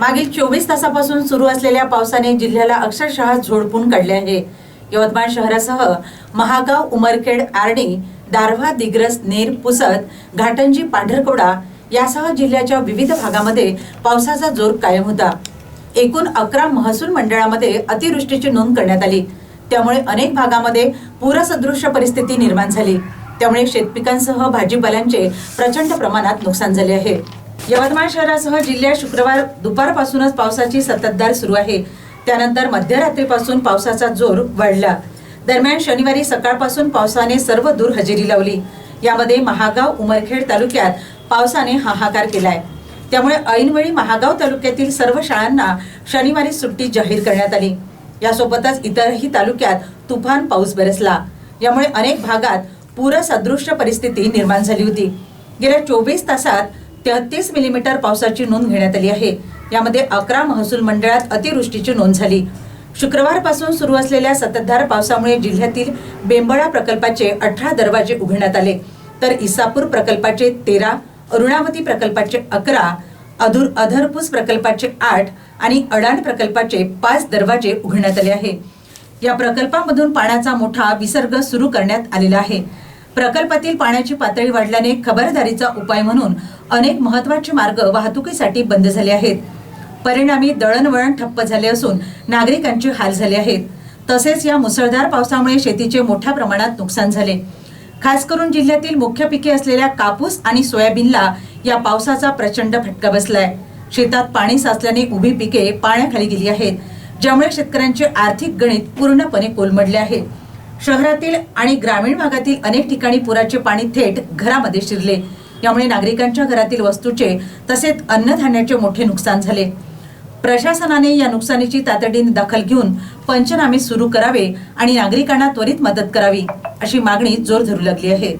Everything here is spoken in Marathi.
मागील चोवीस तासापासून सुरू असलेल्या पावसाने जिल्ह्याला अक्षरशः झोडपून काढले आहे. यवतमाळ शहरासह महागाव उमरखेड आर्णी दारव्हा दिग्रस नेर पुसद घाटंजी पांढरकोडा यासह जिल्ह्याच्या विविध भागामध्ये पावसाचा जोर कायम होता. एकूण अकरा महसूल मंडळामध्ये अतिवृष्टीची नोंद करण्यात आली. त्यामुळे अनेक भागामध्ये पूरसदृश्य परिस्थिती निर्माण झाली. त्यामुळे शेतपिकांसह भाजीपाल्यांचे प्रचंड प्रमाणात नुकसान झाले आहे. यवतमाळ शहरासह जिल्ह्यात शुक्रवार दुपारपासूनच पावसाची संततधार सुरू आहे. त्यानंतर मध्यरात्रीपासून पावसाचा जोर वाढला. दरम्यान शनिवारी सकाळपासून पावसाने सर्व दूर हजेरी लावली. यामध्ये महागाव उमरखेड तालुक्यात पावसाने हाहाकार केलाय. त्यामुळे ऐनवेळी महागाव तालुक्यातील सर्व शाळांना शनिवारी सुट्टी जाहीर करण्यात आली. यासोबतच इतरही तालुक्यात तुफान पाऊस बरसला. यामुळे अनेक भागात पूरसदृश्य परिस्थिती निर्माण झाली होती. गेल्या चोवीस तासात तेहतीस मिलीमीटर पावसाची नोंद घेण्यात आली आहे. यामध्ये अकरा महसूल मंडळात अतिवृष्टीची नोंद झाली. शुक्रवारपासून सुरू असलेल्या सततधार पावसामुळे जिल्ह्यातील बेंबळा प्रकल्पाचे अठरा दरवाजे उघडण्यात आले. तर इसापूर प्रकल्पाचे तेरा अरुणावती प्रकल्पाचे अकरा अधुर अधरपूस प्रकल्पाचे आठ आणि अडाण प्रकल्पाचे पाच दरवाजे उघडण्यात आले आहे. या प्रकल्पामधून पाण्याचा मोठा विसर्ग सुरू करण्यात आलेला आहे. प्रकल्पातील पाण्याची पातळी वाढल्याने खबरदारीचा उपाय म्हणून अनेक महत्त्वाचे मार्ग वाहतुकीसाठी बंद झाले आहेत. परिणामी दळणवळण ठप्प झाले असून नागरिकांचे हाल झाले आहेत. तसेच या मुसळधार पावसामुळे शेतीचे मोठ्या प्रमाणात नुकसान झाले. खास करून जिल्ह्यातील मुख्य पिके असलेल्या कापूस आणि सोयाबीनला या पावसाचा प्रचंड फटका बसलाय. शेतात पाणी साचल्याने उभी पिके पाण्याखाली गेली आहेत ज्यामुळे शेतकऱ्यांचे आर्थिक गणित पूर्णपणे कोलमडले आहे. शहरातील आणि ग्रामीण भागातील अनेक ठिकाणी पुराचे पाणी थेट घरामध्ये शिरले. यामुळे नागरिकांच्या घरातील वस्तूचे तसेच अन्नधान्याचे मोठे नुकसान झाले. प्रशासनाने या नुकसानीची तातडीने दखल घेऊन पंचनामे सुरू करावे आणि नागरिकांना त्वरित मदत करावी अशी मागणी जोर धरू लागली आहे.